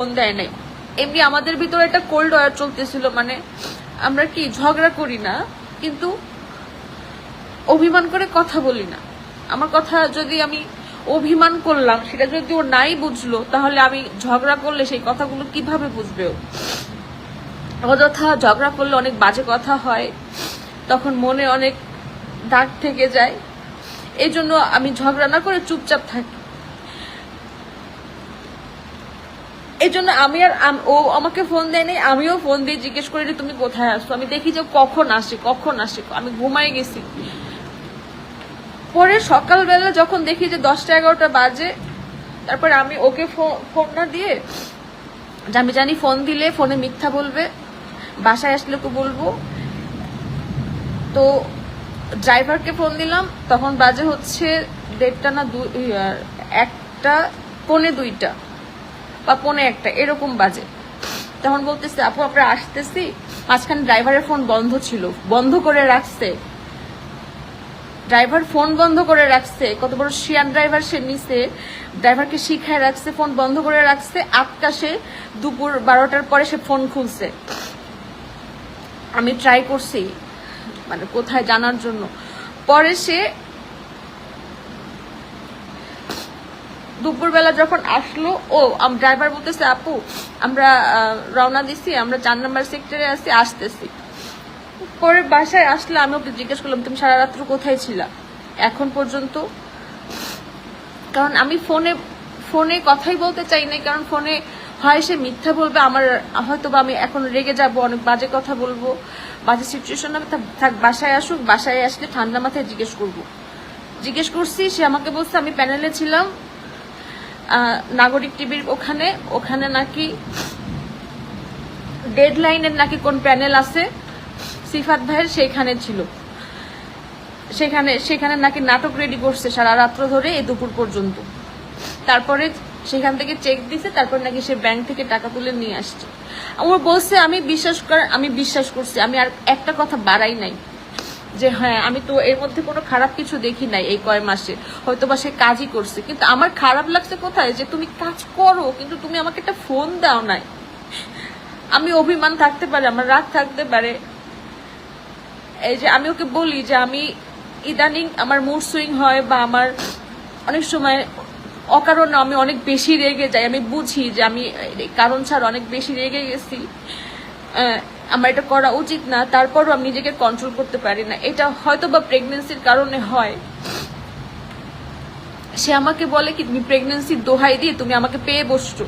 Phone দেয় নাই। এমনি আমাদের ভিতরে একটা কোল্ড ওয়ার চলতেছিল মানে আমরা কি ঝগড়া করি না, কিন্তু অভিমান করে কথা বলি না। আমার কথা যদি আমি অভিমান করলাম, সেটা যদি ও নাই বুঝলো, তাহলে আমি ঝগড়া করলে সেই কথাগুলো কীভাবে বুঝবে ও? অযথা ঝগড়া করলে অনেক বাজে কথা হয়, তখন মনে অনেক দাগ থেকে যায়। এই জন্য আমি ঝগড়া না করে চুপচাপ থাকি। এই জন্য আমি আর ও আমাকে ফোন দেয়নি, আমিও ফোন দিয়ে জিজ্ঞেস করি তুমি কোথায় আসছো? আমি দেখি যে কখন আসে কখন আসে? আমি ঘুমাই গেছি। পরে সকালবেলা যখন দেখি যে দশটা এগারোটা বাজে, তারপর আমি ওকে ফোন না দিয়ে আমি জানি ফোন দিলে ফোনে মিথ্যা বলবে, বাসায় আসলে ওকে বলব। তো ড্রাইভারকে ফোন দিলাম, তখন বাজে হচ্ছে দেড়টা না দুই একটা, পৌনে দুইটা। বা পনে একটা, এরকম বাজে। তখন বলতেছে, আপু, আমরা আসতেছি। মাঝখানে ড্রাইভারের ফোন বন্ধ ছিল, বন্ধ করে রাখছে। ড্রাইভার ফোন বন্ধ করে রাখছে, কত বড় শিয়ান ড্রাইভার সে নিছে। ড্রাইভারকে শিখায় রাখছে, ফোন বন্ধ করে রাখছে। সে দুপুর বারোটার পরে সে ফোন খুলছে। আমি ট্রাই করছি মানে কোথায় জানার জন্য। পরে সে দুপুরবেলা যখন আসলো, ও ড্রাইভার বলতেছে, আপু, আমরা রওনা দিছি, আমরা চার নাম্বার সেক্টরে আছি, আসতেছি। পরে বাসায় আসলে আমি ওকে জিজ্ঞেস করলাম, তুমি সারা রাত্র কোথায় ছিলা? এখন পর্যন্ত, কারণ আমি ফোনে ফোনে কথাই বলতে চাই না কারণ ফোনে হয় সে মিথ্যা বলবে, আমার হয়তো বা আমি এখন রেগে যাব, অনেক বাজে কথা বলব, বাজে সিচুয়েশন আমি থাক- বাসায় আসুক, বাসায় আসলে ঠান্ডা মাথায় জিজ্ঞেস করব। জিজ্ঞেস করছি, সে আমাকে বলছে, আমি প্যানেলে ছিলাম নাগরিক টিভির ওখানে ওখানে নাকি ডেডলাইনের নাকি কোন প্যানেল আছে? সিফাত ভাইয়ের সেইখানে ছিল। সেখানে সেখানে নাকি নাটক রেডি করছে সারা রাত্র ধরে এই দুপুর পর্যন্ত। তারপরে সেখান থেকে চেক দিছে, তারপর নাকি সে ব্যাংক থেকে টাকা তুলে নিয়ে আসছে। আমার বলছে, আমি বিশ্বাস কর, আমি বিশ্বাস করছি, আমি আর একটা কথা বাড়াই নাই। যে হ্যাঁ আমি তো এর মধ্যে কোনো খারাপ কিছু দেখি নাই এই কয় মাসে। হয়তো বা সে কাজই করছে। কিন্তু আমার খারাপ লাগছে কোথায়? যে তুমি কাজ করো, কিন্তু তুমি আমাকে একটা ফোন দাও নাই। আমি অভিমান থাকতে পারে, আমার রাগ থাকতে পারে। এই যে আমি ওকে বলি যে আমি ইদানিং আমার মুড সুইং হয় বা আমার অনেক সময় অকারণে আমি অনেক বেশি রেগে যাই। আমি বুঝি যে আমি, কারণ ছাড়া অনেক বেশি রেগে গেছি। আমার এটা করা উচিত না, তারপরও আমি নিজেকে কন্ট্রোল করতে পারি না। এটা হয়তো বা প্রেগনেন্সির কারণে হয়। সে আমাকে বলে কি, তুমি প্রেগনেন্সির দোহাই দিয়ে তুমি আমাকে পেয়ে বসছো।